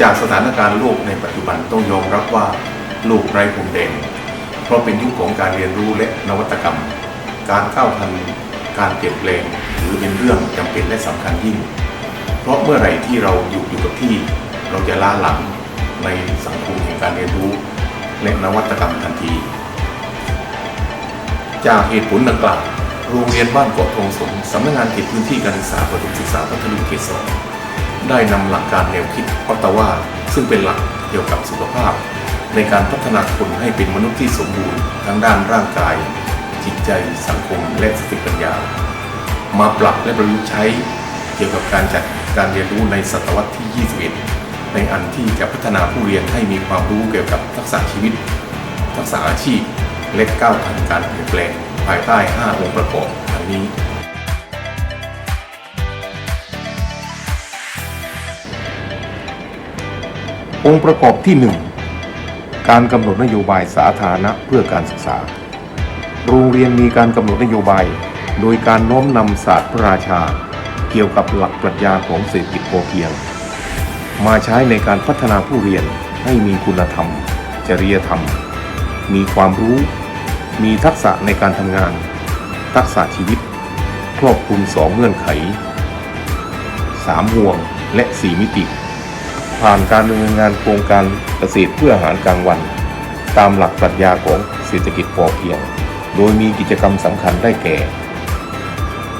จากสถานการณ์โลกในปัจจุบันต้องยอมรับว่าโลกไร้พรมแดนเพราะเป็นยุคของการเรียนรู้และนวัตกรรม การก้าวทันการเปลี่ยนแปลงถือเป็นเรื่องจำเป็นและสำคัญยิ่ง เพราะเมื่อไหร่ที่เราอยู่อยู่กับที่ เราจะล้าหลังในสังคมแห่งการเรียนรู้ และนวัตกรรมทันที จากเหตุผลดังกล่าวโรงเรียนบ้านเกาะทองสนสำนักงานเขตพื้นที่การศึกษาประถมศึกษาพัทลุงเขตสอง ได้นำหลักการแนวคิดออตตาวาซึ่งเป็นหลักเกี่ยวกับสุขภาพ ในการพัฒนาคนให้เป็นมนุษย์ที่สมบูรณ์ทั้งด้านร่างกาย จิตใจสังคมและสติปัญญา มาปรับและประยุกต์ใช้เกี่ยวกับการจัดการเรียนรู้ในศตวรรษที่ 21 ในอันที่จะพัฒนาผู้เรียนให้มีความรู้เกี่ยวกับทักษะชีวิต ทักษะอาชีพ และก้าวทันการเปลี่ยนแปลงภายใต้ 5 องค์ประกอบดังนี้ องค์ประกอบที่ 1 การกำหนดนโยบายสาธารณะเพื่อการศึกษา โรงเรียนมีการกำหนดนโยบาย โดยการน้อมนำศาสตร์พระราชา เกี่ยวกับหลักปรัชญาของเศรษฐกิจพอเพียง มาใช้ในการพัฒนาผู้เรียนให้มีคุณธรรม จริยธรรม มีความรู้ มีทักษะในการทำงาน ทักษะชีวิต ครอบคลุมสองเงื่อนไขสามห่วงและสี่มิติ ผ่านการดำเนินงานโครงการเกษตรเพื่ออาหารกลางวัน ตามหลักปรัชญาของเศรษฐกิจพอเพียง โดยมีกิจกรรมสำคัญได้แก่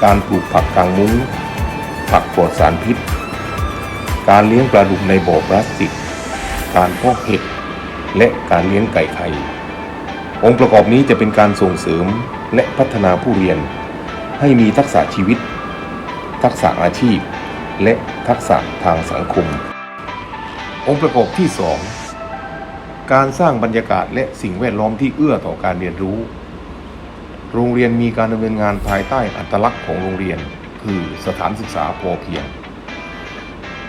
การปลูกผักกลางมุ้ง ผักปลอดสารพิษ การเลี้ยงปลาดุกในบ่อพลาสติก การเพาะเห็ด และการเลี้ยงไก่ไข่องค์ประกอบนี้จะเป็นการส่งเสริมและพัฒนาผู้เรียน ให้มีทักษะชีวิต ทักษะอาชีพ และทักษะทางสังคม องค์ประกอบที่ 2 การสร้างบรรยากาศและสิ่งแวดล้อมที่เอื้อต่อการเรียนรู้ โรงเรียนมีการดำเนินงานภายใต้อัตลักษณ์ของโรงเรียน คือสถานศึกษาพอเพียง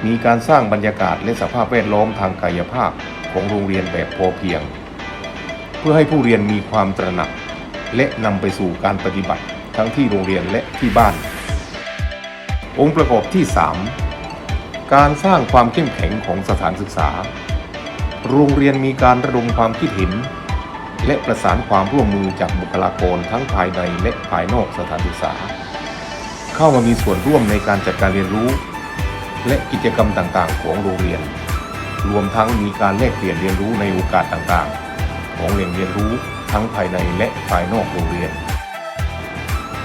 มีการสร้างบรรยากาศและสภาพแวดล้อมทางกายภาพของโรงเรียนแบบพอเพียง เพื่อให้ผู้เรียนมีความตระหนัก และนำไปสู่การปฏิบัติทั้งที่โรงเรียนและที่บ้าน องค์ประกอบที่ 3 การสร้างความเข้มแข็งของสถานศึกษา โรงเรียนมีการระดมความคิดเห็น และประสานความร่วมมือจากบุคลากรทั้งภายในและภายนอกสถานศึกษา เข้ามามีส่วนร่วมในการจัดการเรียนรู้ และกิจกรรมต่างๆ ของโรงเรียน รวมทั้งมีการแลกเปลี่ยนเรียนรู้ในโอกาสต่างๆ ของแหล่งเรียนรู้ทั้งภายในและภายนอกโรงเรียน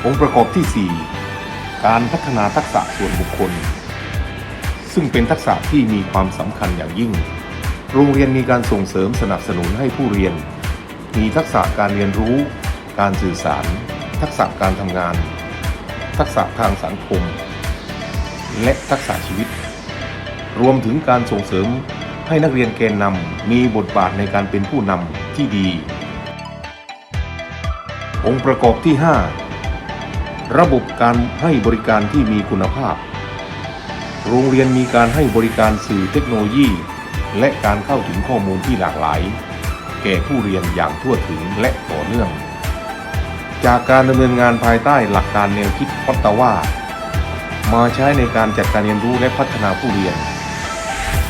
องค์ประกอบที่ 4 การพัฒนาทักษะส่วนบุคคล ซึ่งเป็นทักษะที่มีความสำคัญอย่างยิ่ง โรงเรียนมีการส่งเสริมสนับสนุนให้ผู้เรียน มีทักษะการเรียนรู้ การสื่อสาร ทักษะการทำงาน ทักษะทางสังคม และทักษะชีวิต รวมถึงการส่งเสริมให้นักเรียนแกนนำมีบทบาทในการเป็นผู้นำที่ดี องค์ประกอบที่ 5 ระบบการให้บริการที่มีคุณภาพ โรงเรียนมีการให้บริการสื่อเทคโนโลยี และการเข้าถึงข้อมูลที่หลากหลาย แก่ผู้เรียนอย่างทั่วถึงและต่อเนื่อง จากการดำเนินงานภายใต้หลักการแนวคิดออตตาวามาใช้ในการจัดการเรียนรู้และพัฒนาผู้เรียน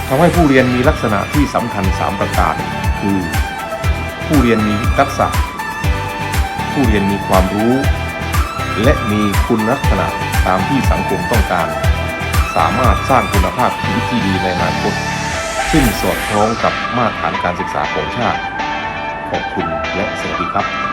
ทำให้ผู้เรียนมีลักษณะที่สำคัญ 3 ประการ คือ ผู้เรียนมีทักษะ ผู้เรียนมีความรู้ และมีคุณลักษณะตามที่สังคมต้องการ สามารถสร้างคุณภาพชีวิตที่ดีในอนาคตซึ่งสอดคล้องกับมาตรฐานการศึกษาของชาติ ขอบคุณและสวัสดีครับ